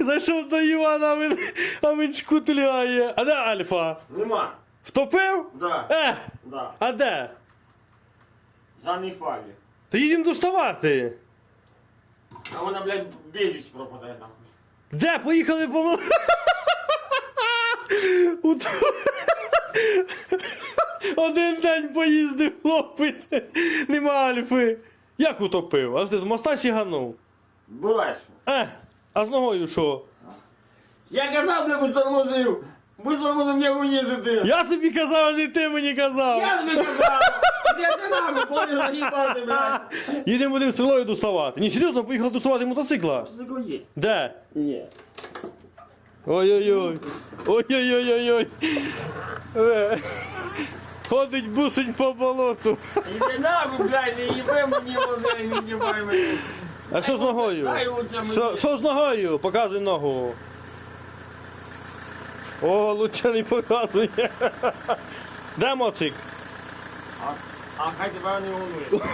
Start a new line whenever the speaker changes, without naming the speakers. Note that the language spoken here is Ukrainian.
Зайшов до Івана, а він, а він шкутляє. А де Альфа?
Нема.
Втопив?
Да.
Е,
Да.
а де?
За не.
То їдемо доставати.
А вона, блядь, безвість пропадає нахуй.
Де? Поїхали по. У ту- Один день поїздив хлопець. Нема Альфи. Як утопив? А ти з моста сіганув?
Була що.
Е, а з ногою що?
Я казав, блядь, будь тормозив. Будь тормозив, не виїздити.
Я тобі казав, а не ти мені казав.
Я тобі казав. Я ти нахуй, понял, заїбати, блядь.
Їдемо будемо стрілою доставати. Ні, серйозно, поїхали доставати мотоцикла.
Є.
Де?
Ні.
Ой-ой-ой. Ой-ой-ой-ой-ой. Е, Ходить бусить по болоту.
Іди нахуй, блядь, не їбай мені, блядь, не їбай мені.
А що з ногою? Що з ногою? Показуй ногу. О, лучше не показує. Де моцик?
А, а хай тебе не волнує.